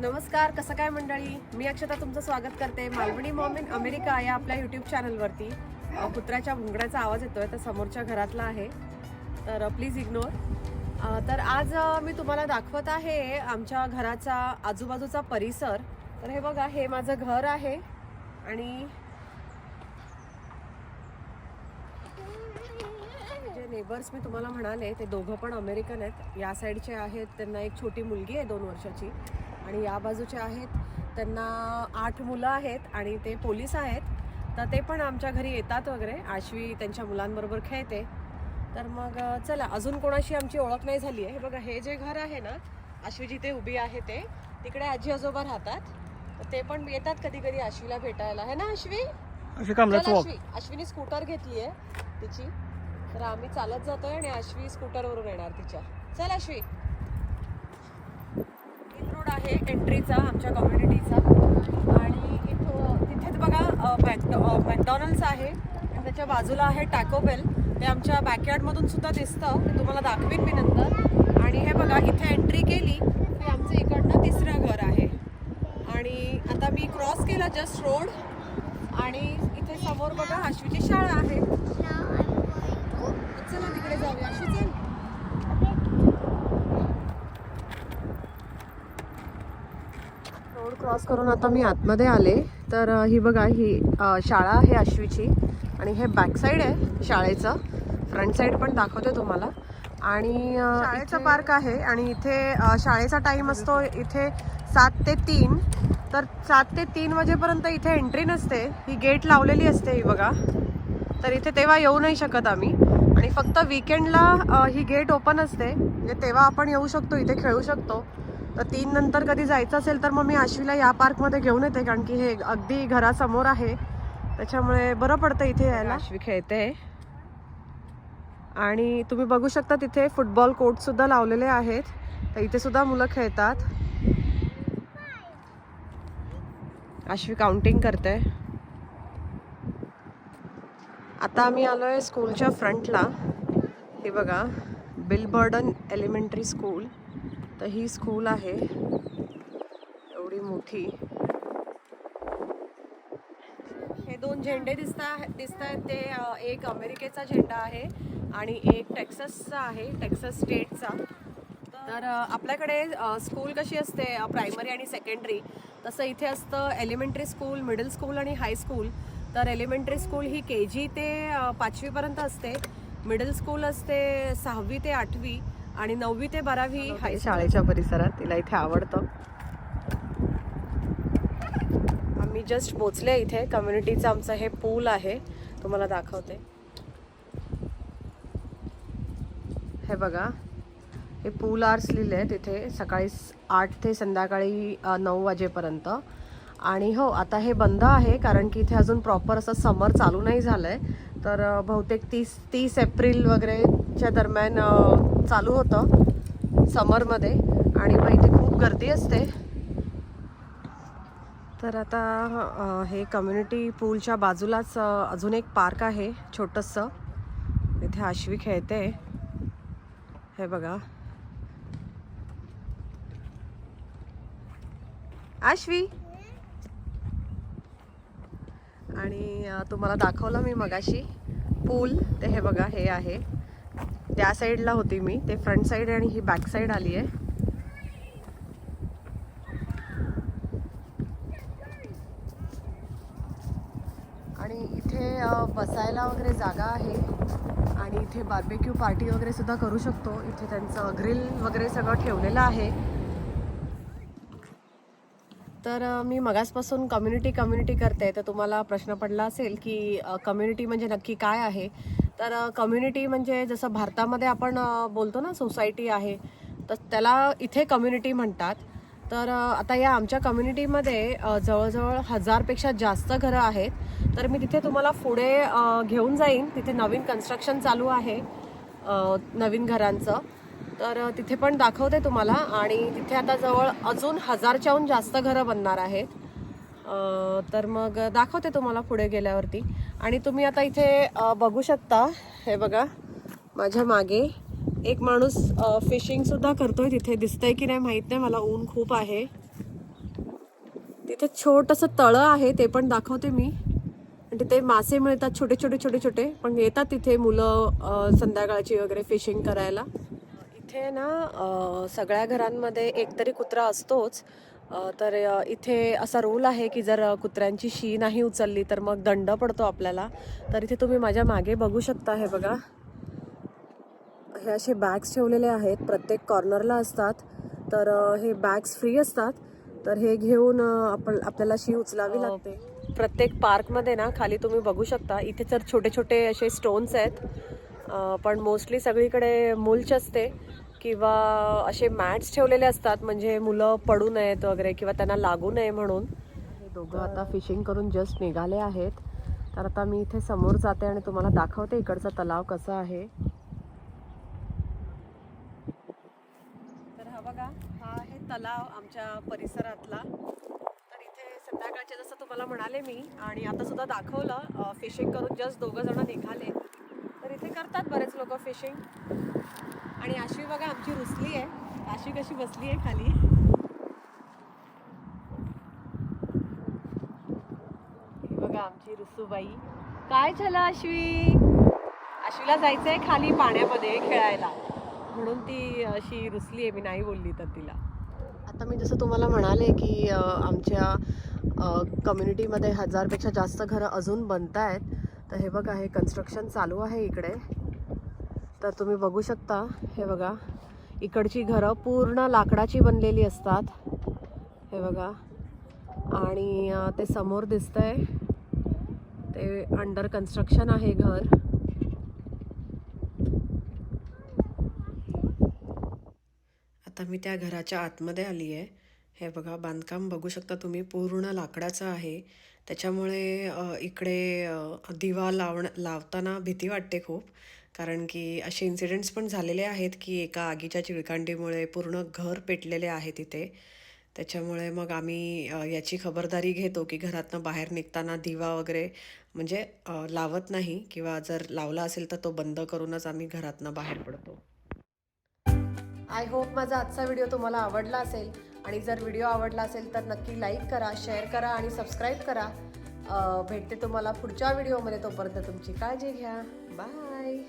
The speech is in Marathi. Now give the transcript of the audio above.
नमस्कार कसं काय मंडळी? मी अक्षता तुमचं स्वागत करते. मालवणी मॉम इन अमेरिका या आपल्या यूट्यूब चॅनलवरती कुत्र्याच्या भुंगण्याचा आवाज येतोय तर समोरच्या घरातला आहे. तर प्लीज इग्नोर तर आज मी तुम्हाला दाखवत आहे आमच्या घराचा आजूबाजूचा परिसर. तर हे बघा हे माझं घर आहे. आणि जे नेबर्स मी तुम्हाला म्हणाले ते दोघं पण अमेरिकन आहेत. या साईडचे आहेत. त्यांना एक छोटी मुलगी आहे दोन वर्षाची. आणि या बाजूचे आहेत त्यांना आठ मुलं आहेत आणि ते पोलीस आहेत. तर ते पण आमच्या घरी येतात वगैरे. आश्वी त्यांच्या मुलांबरोबर खेळते. तर मग चला अजून कोणाशी आमची ओळख नाही झाली आहे. हे बघा हे जे घर आहे ना आश्वी जिथे उभी आहे ते तिकडे आजी आजोबा राहतात. ते पण येतात कधी कधी आश्वीला भेटायला. है ना आश्वी? अश्विनी स्कूटर घेतली आहे तिची. तर आम्ही चालत जातोय आणि अश्वी स्कूटरवरून येणार तिच्या. चल रोड आहे एंट्रीचा आमच्या कम्युनिटीचा आणि इथं तिथेच बघा अ, मॅक मॅकडॉनल्ड्स आहे. आणि त्याच्या बाजूला आहे टॅकोबेल हे आमच्या बॅकयार्डमधून सुद्धा दिसतं. ते तुम्हाला दाखवीन मी नंतर. आणि हे बघा इथे एंट्री केली. की आमचं इकडनं तिसरं घर आहे. आणि आता मी क्रॉस केला जस्ट रोड आणि इथे समोर बघा आश्वीची शाळा आहे चला तिकडे जाऊया आश्वी चल रोड क्रॉस करून आता मी आतमध्ये आले. तर ही बघा ही शाळा आहे आश्वीची आणि हे बॅक साईड आहे शाळेचं. फ्रंट साईड पण दाखवते तुम्हाला. आणि शाळेचा पार्क आहे आणि इथे शाळेचा टाइम असतो इथे सात ते तीन. तर सात ते तीन वाजेपर्यंत इथे एंट्री नसते. ही गेट लावलेली असते ही बघा. तर इथे तेव्हा येऊ नाही शकत आम्ही. आणि फक्त विकेंडला ही गेट ओपन असते. म्हणजे तेव्हा आपण येऊ शकतो इथे खेळू शकतो. तर तीन नंतर कधी जायचं असेल तर मग मी आश्वीला या पार्कमध्ये घेऊन येते कारण की हे अगदी घरासमोर आहे. त्याच्यामुळे बरं पडतं इथे यायला. आश्वी खेळते. आणि तुम्ही बघू शकता तिथे फुटबॉल कोर्ट सुद्धा लावलेले आहेत. तर इथे सुद्धा मुलं खेळतात. आश्वी काउंटिंग करते. आता आम्ही आलोय स्कूलच्या फ्रंटला हे बघा बिलबर्डन एलिमेंटरी स्कूल तर ही स्कूल आहे. एवढी मोठी. हे दोन झेंडे दिसता दिसत आहेत ते एक अमेरिकेचा झेंडा आहे आणि एक टेक्ससचा आहे टेक्सस स्टेटचा. तर आपल्याकडे स्कूल कशी असते प्रायमरी आणि सेकंडरी तसं इथे असतं एलिमेंटरी स्कूल मिडल स्कूल आणि हाय स्कूल तर एलिमेंटरी स्कूल ही के जी ते पाचवीपर्यंत असते. मिडल स्कूल असते सहावी ते आठवी. आणि नववी ते बारावी हाय शाळेच्या परिसरात तिला इथे आवडतं. आम्ही जस्ट पोचले इथे. कम्युनिटीचं आमचं हे पूल आहे. तुम्हाला दाखवते. हे बघा. हे पूल आर्स लिहिले इथे. सकाळी आठ ते संध्याकाळी नऊ वाजेपर्यंत. आणि हो आता हे बंद आहे कारण की इथे अजून प्रॉपर असं समर चालू नाही झालं आहे तर बहुतेक तीस तीस एप्रिल वगैरेच्या दरम्यान चालू होतं समरमध्ये. आणि मग इथे खूप गर्दी असते. तर आता हे कम्युनिटी पूलच्या बाजूलाच अजून एक पार्क आहे छोटंसं. इथे आश्वी खेळते. हे बघा. आश्वी! आणि तुम्हाला दाखवलं मी मगाशी. पूल ते हे बघा हे आहे. त्या साईडला होती मी. ते फ्रंट साईड आणि ही बॅक साईड आली आहे. आणि इथे बसायला वगैरे जागा आहे. आणि इथे बार्बेक्यू पार्टी वगैरे सुद्धा करू शकतो. इथे त्यांचं ग्रिल वगैरे सगळं ठेवलेलं आहे. तर मी मगासपासून कम्युनिटी कम्युनिटी करते. तर तुम्हाला प्रश्न पडला असेल की कम्युनिटी म्हणजे नक्की काय आहे? तर कम्युनिटी म्हणजे जसं भारतामध्ये आपण बोलतो ना सोसायटी आहे तर त्याला इथे कम्युनिटी म्हणतात. तर आता या आमच्या कम्युनिटीमध्ये जवळजवळ हजारपेक्षा जास्त घरं आहेत. तर मी तिथे तुम्हाला पुढे घेऊन जाईन. तिथे नवीन कन्स्ट्रक्शन चालू आहे नवीन घरांचं. तर तिथे पण दाखवते तुम्हाला. आणि तिथे आता जवळ अजून हजारच्याहून जास्त घरं बनणार आहेत. तर मग दाखवते तुम्हाला पुढे गेल्यावरती. आणि तुम्ही आता इथे बघू शकता हे बघा माझ्या मागे एक माणूस फिशिंगसुद्धा करतो करतोय. तिथे दिसतंय की नाही माहीत नाही. मला ऊन खूप आहे. तिथे छोटंसं तळं आहे ते पण दाखवते मी. आणि तिथे मासे मिळतात छोटे छोटे छोटे छोटे. पण येतात तिथे मुलं संध्याकाळची वगैरे फिशिंग करायला. इथे ना सगळ्या घरांमध्ये एकतरी कुत्रा असतोच. तर इथे असा रूल आहे की जर कुत्र्यांची शी नाही उचलली तर मग दंड पडतो आपल्याला. तर इथे तुम्ही माझ्या मागे बघू शकता हे बघा. हे असे बॅग्स ठेवलेले आहेत. प्रत्येक कॉर्नरला असतात. तर हे बॅग्स फ्री असतात. तर हे घेऊन आपण आपल्याला शी उचलावी लागते. प्रत्येक पार्कमध्ये ना खाली तुम्ही बघू शकता. इथे तर छोटे छोटे असे स्टोन्स आहेत. पण मोस्टली सगळीकडे मूलच असते. किंवा असे मॅट्स ठेवलेले असतात म्हणजे मुलं पडू नयेत वगैरे किंवा त्यांना लागू नये म्हणून. हे दोघं आता फिशिंग करून जस्ट निघाले आहेत. तर आता मी इथे समोर जाते आणि तुम्हाला दाखवते इकडचा तलाव कसा आहे. तर हा बघा हा आहे तलाव आमच्या परिसरातला. तर इथे संध्याकाळचे जसं तुम्हाला म्हणाले मी आणि आता सुद्धा दाखवलं फिशिंग करून जस्ट दोघं जण निघाले. तर इथे करतात बरेच लोक फिशिंग आणि अशी बघा आमची रुसली आहे. अशी कशी बसली आहे खाली? बघा आमची रुसूबाई. काय झालं अश्वी अश्वीला आहे खाली पाण्यामध्ये खेळायला. म्हणून ती अशी रुसली आहे मी नाही बोलली तर तिला. आता मी जसं तुम्हाला म्हणाले की आमच्या कम्युनिटीमध्ये हजारपेक्षा जास्त घरं अजून बनत आहेत तर हे बघा हे कन्स्ट्रक्शन चालू आहे इकडे. तर तुम्ही बघू शकता हे बघा. इकडची घरं पूर्ण लाकडाची बनलेली असतात. हे बघा. आणि ते समोर दिसतंय. ते अंडर कन्स्ट्रक्शन आहे घर. आता मी त्या घराच्या आतमध्ये आली आहे हे बघा बांधकाम बघू शकता तुम्ही. पूर्ण लाकडाचं आहे. त्याच्यामुळे इकडे दिवा लावण लावताना भीती वाटते खूप. कारण की असे इन्सिडेंट्स पण झालेले आहेत की एका आगीच्या चिळकांडीमुळे पूर्ण घर पेटलेले आहे तिथे. त्याच्यामुळे मग आम्ही याची खबरदारी घेतो की घरातनं बाहेर निघताना दिवा वगैरे म्हणजे लावत नाही किंवा जर लावला असेल तर तो बंद करूनच आम्ही घरातनं बाहेर पडतो. आय होप माझा आजचा व्हिडिओ तुम्हाला आवडला असेल. आणि जर व्हिडिओ आवडला असेल तर नक्की लाईक करा शेअर करा आणि सबस्क्राईब करा. भेटते तुम्हाला पुढच्या व्हिडिओमध्ये तोपर्यंत तुमची काळजी घ्या. Bye!